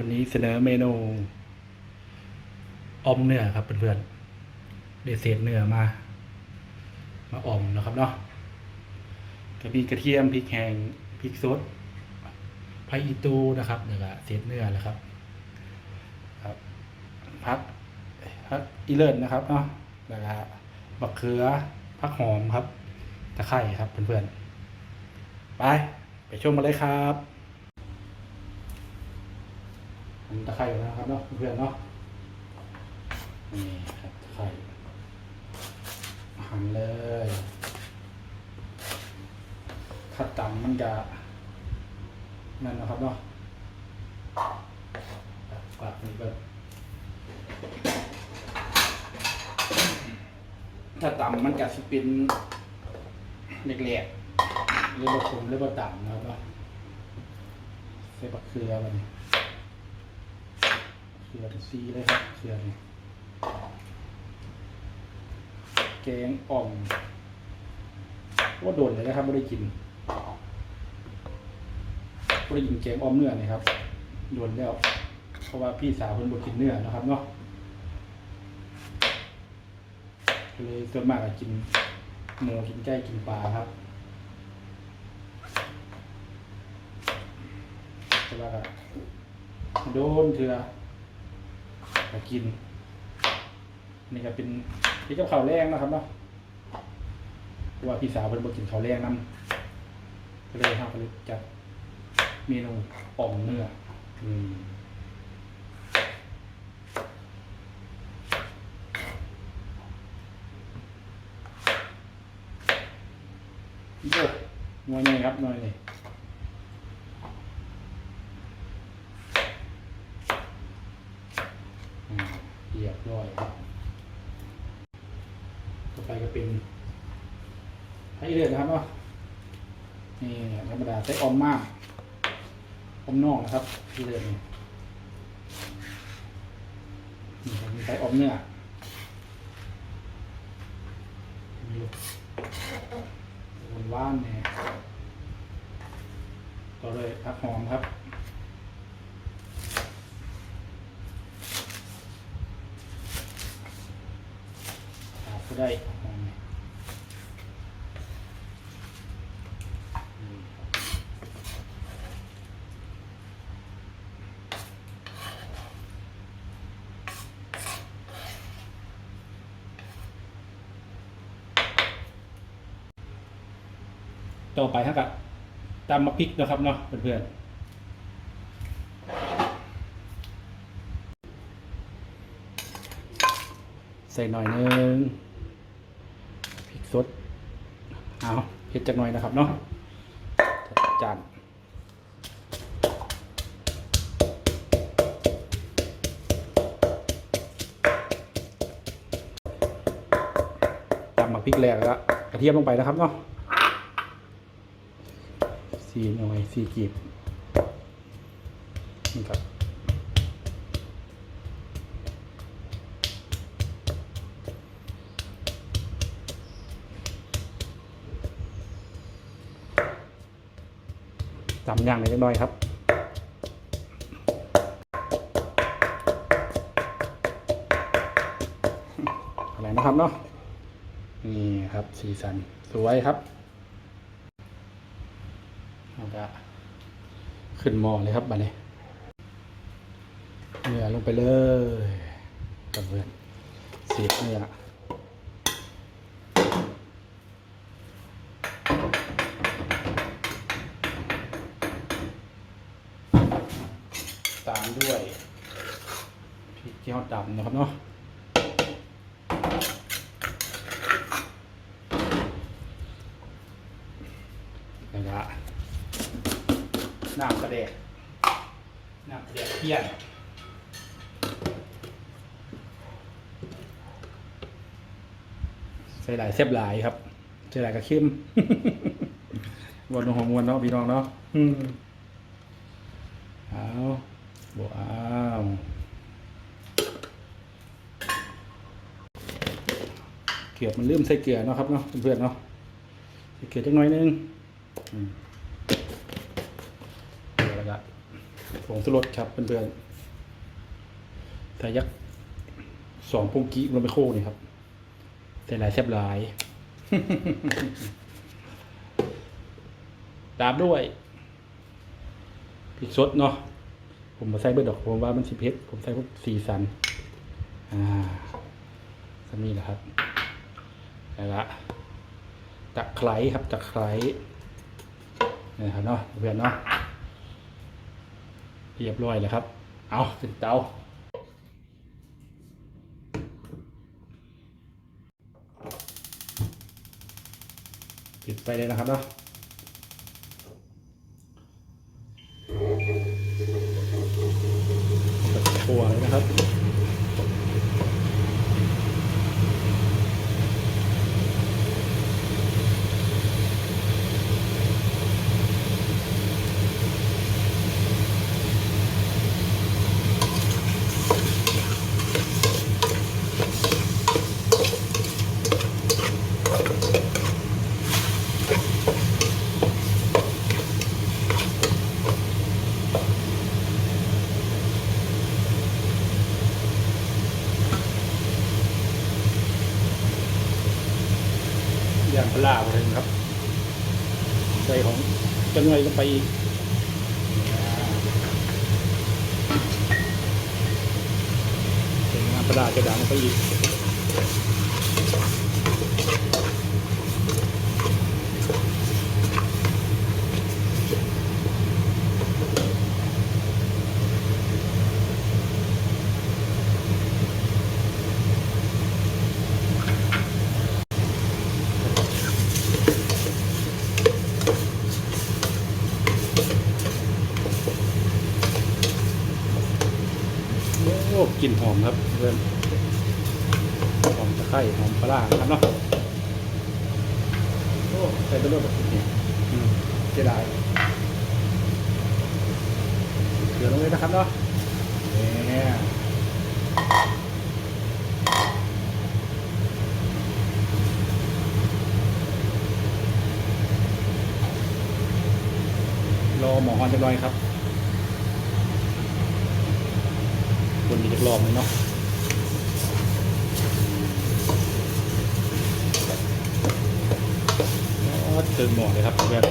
วันนี้เสนอเมนูอมเนื้อครับเพื่อนๆได้เศษเนื้อมา มาอมนะครับเนาะกระพีกระเทียมพริกแห้งพริกสดไผ่อีตูนะครับแล้วก็เศษเนื้อแหละครับ ครับพักพักอีเลิศนะครับเนาะแล้วก็บักเขือพักหอมครับตะไคร่ครับเพื่อนๆไปไปชมมาเลยครับ อันนี้ตะไคร่นะครับเนาะเพื่อนเนาะนี่ครับตะไคร่หั่นเลยถ้าต่ำมันจะนั่นนะครับเนาะปากนี่ก็ถ้าต่ำมันจะสิเป็นเล็กๆเรียกว่าคมเรียกว่าต่ำนะครับเนาะใส่บักเขือมัน เขือเป็นซีเลยครับเขือนี่แกงอ่อมว่าโดนเลยนะครับไม่ได้กินไม่ได้กินแกงอ่อมเนื้อนี่ครับโดนแล้วเพราะว่าพี่สาวเพิ่นบ่กินเนื้อนะครับเนาะก็เลยส่วนมากก็กินหมูกินไก่กินปลาครับแต่ว่าก็โดนเถื่อ ก็กิน นี่ก็เป็นนี่กับข้าวแรงนะครับเนาะว่าพี่สาวเพิ่นบกินข้าวแรงนํก็เลยเฮาก็เลยจัดเมนูอ่อมเนื้อ อืมโอ้งวยไงครับหน่อยนี่อืมเร้อยต่อไปก็เป็นให้เลือดนะครับเนาะนี่ธรรมดาใช้ออมมากออมนอกนะครับที่เลือดนี่นี่ใช้ออมเนื้อวนว่านเนี่ยต่อเลยผักหอมครับ ขาดก็ ได้ต่อไปครับกับตำมมะพริกนะครับเนาะเพื่อนๆใส่หน่อยนึง สดเอาเผ็ดจักหน่อยนะครับเนาะจัดจานตำมาพริกแรกแล้วกระเทียมลงไปนะครับเนาะสี่หน่วยสี่กีบนี่ครับ ตำย่างเล็กน้อยครับอะไรนะครับเนาะนี่ครับสีสันสวยครับเราจะขึ้นหม้อเลยครับบัดนี้เนื้อลงไปเลยกับเพื่อนเสียบเนื้อ ตามด้วยพ ริกที่เขาดำนะครับเนาะแล้วก็น้ำกระเดกน้ำกระเดกเพี้ยนใส่หลายเสียบหลายครับใส่หลายกระเข้มวนของมวนเนาะพี่น้องเนาะอืมเอาบวเอ เกลือมันเริ่มใส่เกลือเนาะครับเนาะเพื่อนๆเนาะใส่เกลือจักหน่อยนึงอืมแล้วก็ผงสุรสครับเพื่อนๆใส่ยักษ์สองปุงกี้ลงไปโคกนี่ครับใส่หลายแซ่บหลายตามด้วยพริกสดเนาะผมมาใส่เบิดดอกผมว่ามันสิเผ็ดผมใส่พวกสีสัน อ่าสมีแหละครับ แล้ละตะไคร้ครับตะไคร้นี่ครับเนาะเพื่อนเนาะเรียบร้อยแล้วครับ เอาถึงเตาปิดไปเลยนะครับเนาะเอาไปคั่วเลยนะครับ อย่างปลาร้าเลยครับ ใส่ของ จังไงลงไปอี กลิ่นหอมครับเพื่อนหอมตะไคร้หอมปลาครับเนาะโอ้ใส่ตัวเลือดแบบนี้เสียดายเกลือลงเลยนะครับเนาะเนี่ยรอหมอฮอนจะร้อยครับ คนมีจะลองเลยเนาะเติมหมอเลยครับเพื่อน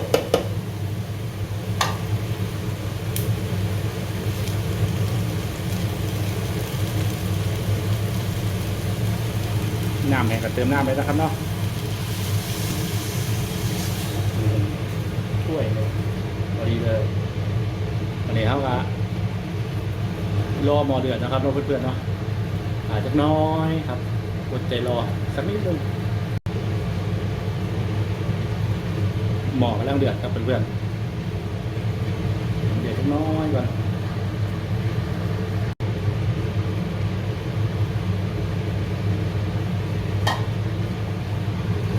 น้ำแห้งก็เติมน้ำเลยนะครับเนาะช่วยเลยพอดีเลยวันนี้เขาก็ รอหมอเดือดนะครับราเพื่อนๆเนาะอาจจะน้อยครับอดใจรอสักนิดนึงหมอกำลังเดือดครับเพื่อนๆเดือดสักน้อยก่อน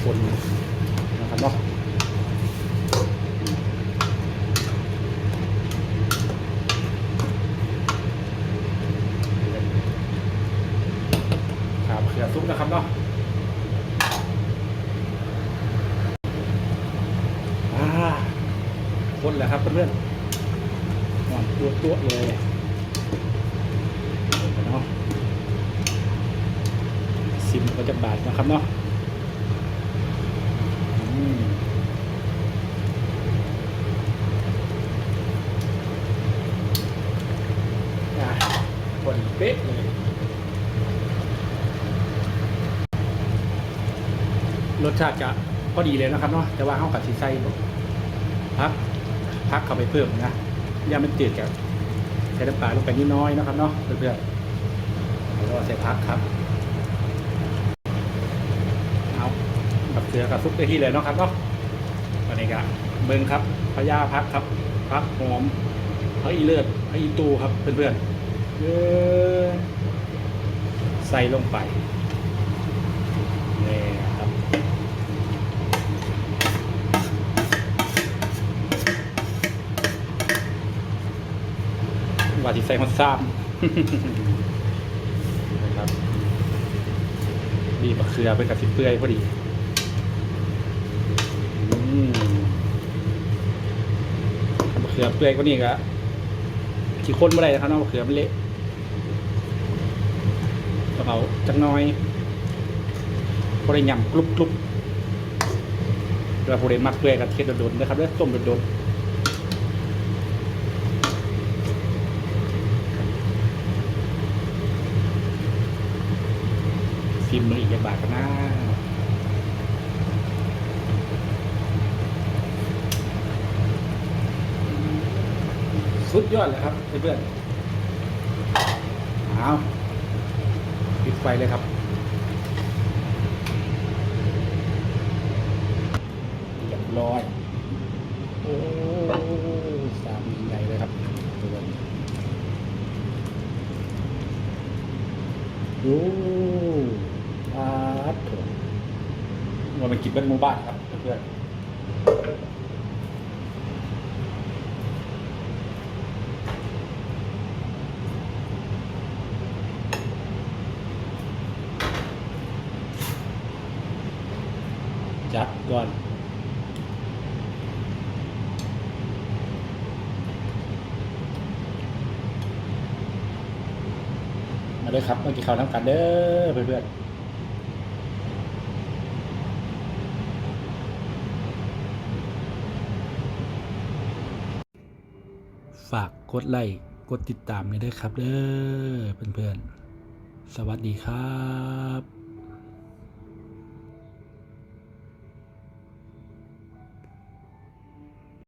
คนนะครับเนาะ ครับเขือซุปนะครับเนาะอ่าคนแหละครับเพื่อนๆหอม ตัวตัวเลยเนาะซิมก็จะบาทนะครับเนาะคนเป๊ะเลยรสชาติจะพอดีเลยนะครับเนาะแต่ว่าเข้ากับสีไส้พักพักเข้าไปเพิ่มนะ ย่ามันจืดกับใส่น้ำปลาลงไปนิดน้อยนะครับเนาะเพื่อนๆแล้วก็ใส่พักครับเอากับเสือกับซุปได้ที่เลยเนาะครับเนาะวันนี้ก็เบิ้งครับพญาพักครับพักหอมพระอีเลือดพระอีตูครับเพื่อนๆเย้ใส่ลงไปเนี่ครับ ว่าที่ใส่ฮอตซ้ำนะครับบีบมะเขือเป็นกับสิเปื่อยพอดีอืมมะเขือเปื่อยก็นี่ก็ขี้ข้นไม่ได้นะครับเนาะมะเขือมันเละเขาจังน้อยพอได้ยำกรุบกรุบแล้วพอได้มักด้วยกับเทียดโดนๆนะครับเด้อต้มโดนๆ ฟิล์มมืออีกอย่าบาทกันนะสุดยอดเลยครับเพื่อนๆเอาปิดไฟเลยครับ เรียบร้อย โอ้สามใหญ่เลยครับตัวนี้โอ้อาร์ตโถเราไป กิเป็นหมู่บ้านครับเพื่อนจัดก่อน มาเลยครับมากินข้าวน้ำกันเด้อเพื่อนๆ ฝากกดไลค์กดติดตามนี้ด้วยครับเด้อเพื่อนๆ สวัสดีครับ